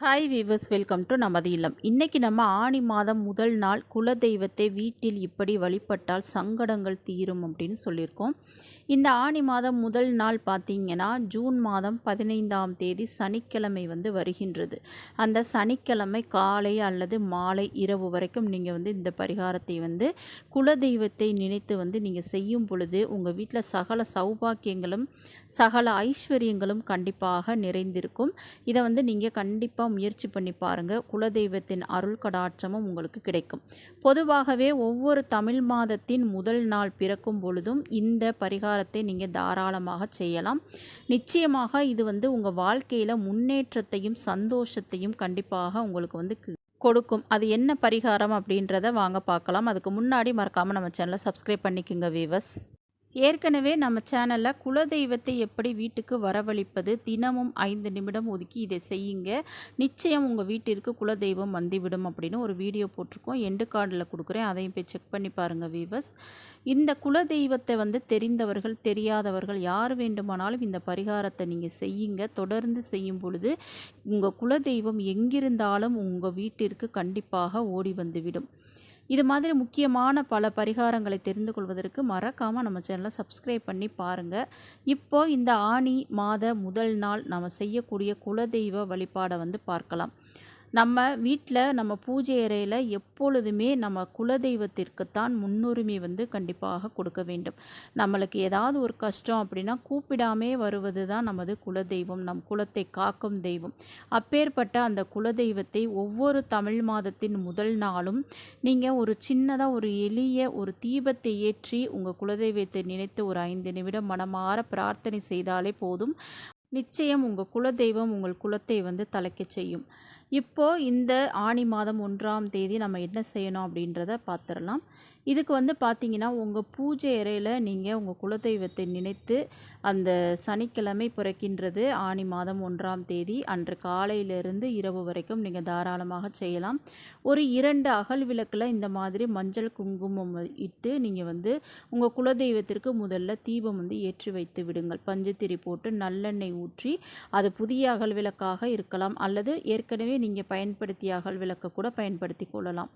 Hi viewers welcome to நமது இல்லம். இன்றைக்கி நம்ம ஆணி மாதம் முதல் நாள் குலதெய்வத்தை வீட்டில் இப்படி வழிபட்டால் சங்கடங்கள் தீரும் அப்படின்னு சொல்லியிருக்கோம். இந்த ஆணி மாதம் முதல் நாள் பார்த்தீங்கன்னா ஜூன் மாதம் பதினைந்தாம் தேதி சனிக்கிழமை வந்து வருகின்றது. அந்த சனிக்கிழமை காலை அல்லது மாலை இரவு வரைக்கும் நீங்கள் வந்து இந்த பரிகாரத்தை வந்து குலதெய்வத்தை நினைத்து வந்து நீங்கள் செய்யும் பொழுது உங்கள் வீட்டில் சகல சௌபாக்கியங்களும் சகல ஐஸ்வர்யங்களும் கண்டிப்பாக நிறைந்திருக்கும். இதை வந்து நீங்கள் கண்டிப்பாக முயற்சி பண்ணி பாருங்கள் குலதெய்வத்தின் அருள் கடாட்சமும் உங்களுக்கு கிடைக்கும். பொதுவாகவே ஒவ்வொரு தமிழ் மாதத்தின் முதல் நாள் பிறக்கும் பொழுதும் இந்த பரிகாரத்தை நீங்கள் தாராளமாக செய்யலாம். நிச்சயமாக இது வந்து உங்கள் வாழ்க்கையில் முன்னேற்றத்தையும் சந்தோஷத்தையும் கண்டிப்பாக உங்களுக்கு வந்து கொடுக்கும். அது என்ன பரிகாரம் அப்படின்றத வாங்க பார்க்கலாம். அதுக்கு முன்னாடி மறக்காமல் நம்ம சேனலை சப்ஸ்கிரைப் பண்ணிக்கோங்க வீவர்ஸ் ஏற்கனவே நம்ம சேனலில் குலதெய்வத்தை எப்படி வீட்டுக்கு வரவழைப்பது? தினமும் ஐந்து நிமிடம் ஒதுக்கி இதை செய்யுங்க. நிச்சயம் உங்கள் வீட்டிற்கு குலதெய்வம் வந்துவிடும் அப்படின்னு ஒரு வீடியோ போட்டிருக்கோம். எண்டு கார்டில் கொடுக்குறேன். அதையும் போய் செக் பண்ணி பாருங்கள் வீவர்ஸ் இந்த குலதெய்வத்தை வந்து தெரிந்தவர்கள் தெரியாதவர்கள் யார் வேண்டுமானாலும் இந்த பரிகாரத்தை நீங்கள் செய்யுங்க. தொடர்ந்து செய்யும் பொழுது உங்கள் குலதெய்வம் எங்கிருந்தாலும் உங்கள் வீட்டிற்கு கண்டிப்பாக ஓடி வந்துவிடும். இது மாதிரி முக்கியமான பல பரிகாரங்களை தெரிந்து கொள்வதற்கு மறக்காமல் நம்ம சேனலை சப்ஸ்கிரைப் பண்ணி பாருங்கள் இப்போ இந்த ஆணி மாத முதல் நாள் நம்ம செய்யக்கூடிய குலதெய்வ வழிபாடை வந்து பார்க்கலாம். நம்ம வீட்டில் நம்ம பூஜை அறையில் எப்பொழுதுமே நம்ம குலதெய்வத்திற்குத்தான் முன்னுரிமை வந்து கண்டிப்பாக கொடுக்க வேண்டும். நம்மளுக்கு ஏதாவது ஒரு கஷ்டம் அப்படின்னா கூப்பிடாமே வருவது தான் நமது குலதெய்வம். நம் குலத்தை காக்கும் தெய்வம். அப்பேற்பட்ட அந்த குலதெய்வத்தை ஒவ்வொரு தமிழ் மாதத்தின் முதல் நாளும் நீங்கள் ஒரு சின்னதாக ஒரு எளிய ஒரு தீபத்தை ஏற்றி உங்கள் குலதெய்வத்தை நினைத்து ஒரு ஐந்து நிமிடம் மனமாற பிரார்த்தனை செய்தாலே போதும். நிச்சயம் உங்கள் குலதெய்வம் உங்கள் குலத்தை வந்து தலைக்கச் செய்யும். இப்போது இந்த ஆணி மாதம் ஒன்றாம் தேதி நம்ம என்ன செய்யணும் அப்படின்றத பார்த்துடலாம் இதுக்கு வந்து பார்த்தீங்கன்னா உங்கள் பூஜை அறையில் நீங்கள் உங்கள் குலதெய்வத்தை நினைத்து அந்த சனிக்கிழமை பிறக்கின்றது ஆணி மாதம் ஒன்றாம் தேதி. அன்று காலையிலிருந்து இரவு வரைக்கும் நீங்கள் தாராளமாக செய்யலாம். ஒரு இரண்டு அகல் விளக்கில் இந்த மாதிரி மஞ்சள் குங்குமம் இட்டு நீங்கள் வந்து உங்கள் குலதெய்வத்திற்கு முதல்ல தீபம் வந்து ஏற்றி வைத்து விடுங்கள். பஞ்சுத்திரி போட்டு நல்லெண்ணெய் ஊற்றி அது புதிய அகல் விளக்காக இருக்கலாம். அல்லது ஏற்கனவே நீங்கள் பயன்படுத்தி அகல் விளக்க கூட பயன்படுத்தி கொள்ளலாம்.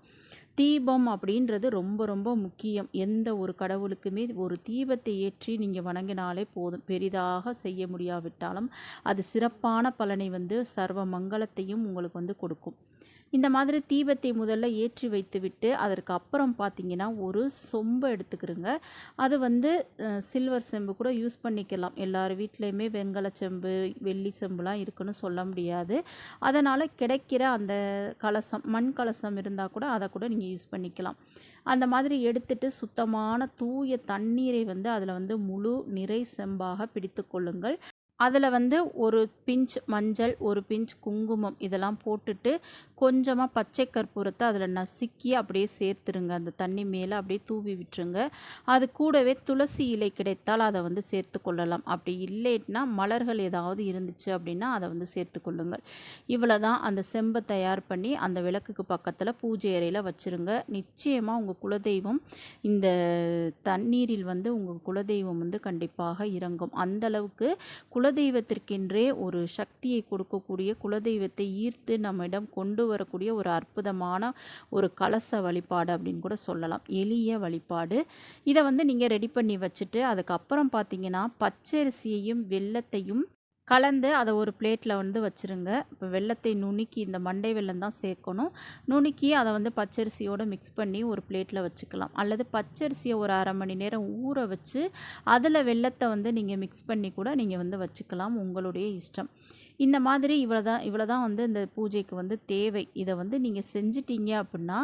தீபம் அப்படின்றது ரொம்ப ரொம்ப முக்கியம். எந்த ஒரு கடவுளுக்குமே ஒரு தீபத்தை ஏற்றி நீங்கள் வணங்கினாலே போதும். பெரிதாக செய்ய முடியாவிட்டாலும் அது சிறப்பான பலனை வந்து சர்வ மங்களத்தையும் உங்களுக்கு வந்து கொடுக்கும். இந்த மாதிரி தீபத்தை முதல்ல ஏற்றி வைத்துவிட்டு அதற்கு அப்புறம் பார்த்தீங்கன்னா ஒரு சொம்பை எடுத்துக்கிறோங்க. அது வந்து சில்வர் செம்பு கூட யூஸ் பண்ணிக்கலாம். எல்லார் வீட்லேயுமே வெங்கல செம்பு வெள்ளி செம்புலாம் இருக்குன்னு சொல்ல முடியாது. அதனால் கிடைக்கிற அந்த கலசம் மண் கலசம் இருந்தால் கூட அதை கூட நீங்கள் யூஸ் பண்ணிக்கலாம். அந்த மாதிரி எடுத்துட்டு சுத்தமான தூய தண்ணீரை வந்து அதில் வந்து முழு நிறை செம்பாக பிடித்து கொள்ளுங்கள். அதில் வந்து ஒரு பிஞ்ச் மஞ்சள் ஒரு பிஞ்ச் குங்குமம் இதெல்லாம் போட்டுட்டு கொஞ்சமாக பச்சை கற்பூரத்தை அதில் நசுக்கி அப்படியே சேர்த்துருங்க. அந்த தண்ணி மேலே அப்படியே தூவி விட்டுருங்க. அது கூடவே துளசி இலை கிடைத்தால் அதை வந்து சேர்த்து கொள்ளலாம். அப்படி இல்லைன்னா மலர்கள் ஏதாவது இருந்துச்சு அப்படின்னா அதை வந்து சேர்த்து கொள்ளுங்கள். இவ்வளோ தான் அந்த செம்பை தயார் பண்ணி அந்த விளக்குக்கு பக்கத்தில் பூஜை அறையில் வச்சுருங்க. நிச்சயமாக உங்கள் குலதெய்வம் இந்த தண்ணீரில் வந்து உங்கள் குலதெய்வம் வந்து கண்டிப்பாக இறங்கும். அந்த அளவுக்கு குலதெய்வத்திற்கென்றே ஒரு சக்தியை கொடுக்கக்கூடிய குலதெய்வத்தை ஈர்த்து நம்மிடம் கொண்டு வரக்கூடிய ஒரு அற்புதமான ஒரு கலச வழிபாடு அப்படின்னு கூட சொல்லலாம். எளிய வழிபாடு. இதை வந்து நீங்கள் ரெடி பண்ணி வச்சுட்டு அதுக்கப்புறம் பார்த்தீங்கன்னா பச்சரிசியையும் வெல்லத்தையும் கலந்து அதை ஒரு பிளேட்டில் வந்து வச்சுருங்க. இப்போ வெள்ளத்தை நுணுக்கி இந்த மண்டை வெல்லம் தான் சேர்க்கணும். நுணுக்கி அதை வந்து பச்சரிசியோடு மிக்ஸ் பண்ணி ஒரு பிளேட்டில் வச்சுக்கலாம். அல்லது பச்சரிசியை ஒரு அரை மணி நேரம் ஊற வச்சு அதில் வெள்ளத்தை வந்து நீங்கள் மிக்ஸ் பண்ணி கூட நீங்கள் வந்து வச்சுக்கலாம். உங்களுடைய இஷ்டம். இந்த மாதிரி இவ்வளோ தான் இவ்வளோ தான் வந்து இந்த பூஜைக்கு வந்து தேவை. இதை வந்து நீங்கள் செஞ்சிட்டீங்க அப்படின்னா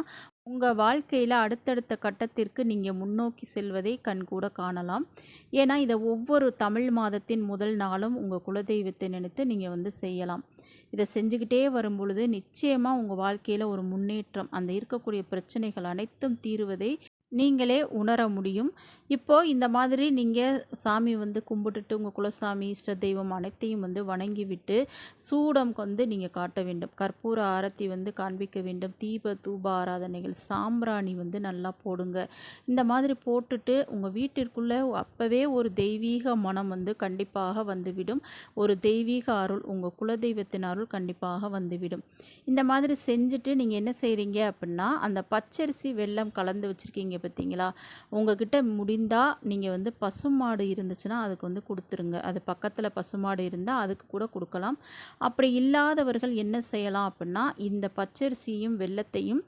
உங்கள் வாழ்க்கையில் அடுத்தடுத்த கட்டத்திற்கு நீங்கள் முன்னோக்கி செல்வதை கண்கூட காணலாம். ஏன்னா இதை ஒவ்வொரு தமிழ் மாதத்தின் முதல் நாளும் உங்கள் குலதெய்வத்தை நினைத்து நீங்கள் வந்து செய்யலாம். இதை செஞ்சுக்கிட்டே வரும் பொழுது நிச்சயமாக உங்கள் வாழ்க்கையில் ஒரு முன்னேற்றம் அந்த இருக்கக்கூடிய பிரச்சனைகள் அனைத்தும் தீருவதை நீங்களே உணர முடியும். இப்போ இந்த மாதிரி நீங்கள் சாமி வந்து கும்பிட்டுட்டு உங்கள் குலசாமி இஷ்ட தெய்வம் அனைத்தையும் வந்து வணங்கி விட்டு சூடம் வந்து நீங்கள் காட்ட வேண்டும். கற்பூர ஆரத்தி வந்து காண்பிக்க வேண்டும். தீப தூப ஆராதனைகள் சாம்பிராணி வந்து நல்லா போடுங்க. இந்த மாதிரி போட்டுட்டு உங்கள் வீட்டிற்குள்ளே அப்போவே ஒரு தெய்வீக மனம் வந்து கண்டிப்பாக வந்துவிடும். ஒரு தெய்வீக அருள் உங்கள் குலதெய்வத்தின் அருள் கண்டிப்பாக வந்துவிடும். இந்த மாதிரி செஞ்சுட்டு நீங்கள் என்ன செய்கிறீங்க அப்படின்னா அந்த பச்சரிசி வெள்ளம் கலந்து வச்சுருக்கீங்க பார்த்தீங்களா உங்ககிட்ட முடிந்தால் நீங்கள் வந்து பசுமாடு இருந்துச்சுன்னா அதுக்கு வந்து கொடுத்துருங்க. அது பக்கத்தில் பசுமாடு இருந்தால் அதுக்கு கூட கொடுக்கலாம். அப்படி இல்லாதவர்கள் என்ன செய்யலாம் அப்படின்னா இந்த பச்சரிசியும் வெள்ளத்தையும்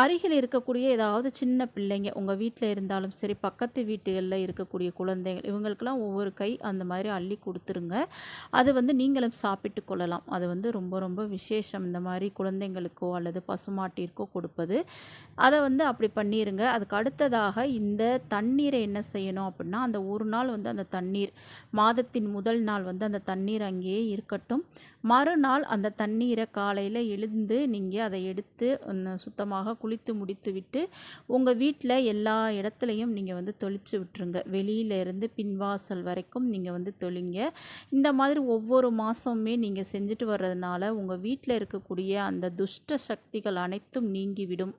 அருகில் இருக்கக்கூடிய ஏதாவது சின்ன பிள்ளைங்க உங்கள் வீட்டில் இருந்தாலும் சரி பக்கத்து வீட்டுகளில் இருக்கக்கூடிய குழந்தைகள் இவங்களுக்கெல்லாம் ஒவ்வொரு கை அந்த மாதிரி அள்ளி கொடுத்துருங்க. அது வந்து நீங்களும் சாப்பிட்டு கொள்ளலாம். அது வந்து ரொம்ப ரொம்ப விசேஷம். இந்த மாதிரி குழந்தைங்களுக்கோ அல்லது பசுமாட்டிற்கோ கொடுப்பது. அதை வந்து அப்படி பண்ணிடுங்க அதுக்கு அடுத்ததாக இந்த தண்ணீரை என்ன செய்யணும் அப்படின்னா அந்த ஒரு நாள் வந்து அந்த தண்ணீர் மாதத்தின் முதல் நாள் வந்து அந்த தண்ணீர் அங்கேயே இருக்கட்டும். மறுநாள் அந்த தண்ணீரை காலையில் எழுந்து நீங்கள் அதை எடுத்து சுத்தமாக குளித்து முடித்து விட்டு உங்கள் வீட்டில் எல்லா இடத்துலையும் நீங்கள் வந்து தொளிச்சு விட்டுருங்க. வெளியிலேருந்து பின்வாசல் வரைக்கும் நீங்கள் வந்து தொழிங்க இந்த மாதிரி ஒவ்வொரு மாதமுமே நீங்கள் செஞ்சுட்டு வர்றதுனால உங்கள் வீட்டில் இருக்கக்கூடிய அந்த துஷ்ட சக்திகள் அனைத்தும் நீங்கிவிடும்.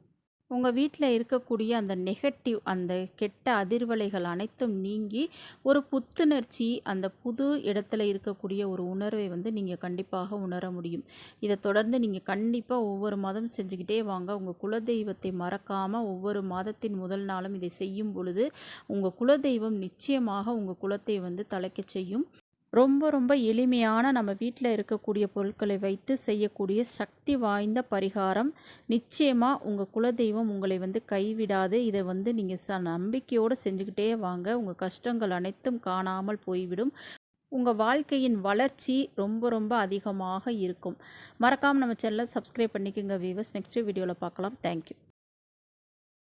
உங்கள் வீட்டில் இருக்கக்கூடிய அந்த நெகட்டிவ் அந்த கெட்ட அதிர்வலைகள் அனைத்தும் நீங்கி ஒரு புத்துணர்ச்சி அந்த புது இடத்துல இருக்கக்கூடிய ஒரு உணர்வை வந்து நீங்கள் கண்டிப்பாக உணர முடியும். இதை தொடர்ந்து நீங்கள் கண்டிப்பாக ஒவ்வொரு மாதம் செஞ்சுக்கிட்டே வாங்க. உங்கள் குலதெய்வத்தை மறக்காமல் ஒவ்வொரு மாதத்தின் முதல் நாளும் இதை செய்யும் பொழுது உங்கள் குலதெய்வம் நிச்சயமாக உங்கள் குலத்தை வந்து தலைக்க செய்யும். ரொம்ப ரொம்ப எளிமையான நம்ம வீட்டில் இருக்கக்கூடிய பொருட்களை வைத்து செய்யக்கூடிய சக்தி வாய்ந்த பரிகாரம். நிச்சயமாக உங்கள் குலதெய்வம் உங்களை வந்து கைவிடாது. இதை வந்து நீங்கள் ச நம்பிக்கையோடு செஞ்சுக்கிட்டே வாங்க. உங்கள் கஷ்டங்கள் அனைத்தும் காணாமல் போய்விடும். உங்கள் வாழ்க்கையின் வளர்ச்சி ரொம்ப ரொம்ப அதிகமாக இருக்கும். மறக்காமல் நம்ம சேனலை சப்ஸ்கிரைப் பண்ணிக்கோங்க வீவர்ஸ் நெக்ஸ்ட் வீடியோவில் பார்க்கலாம். தேங்க்யூ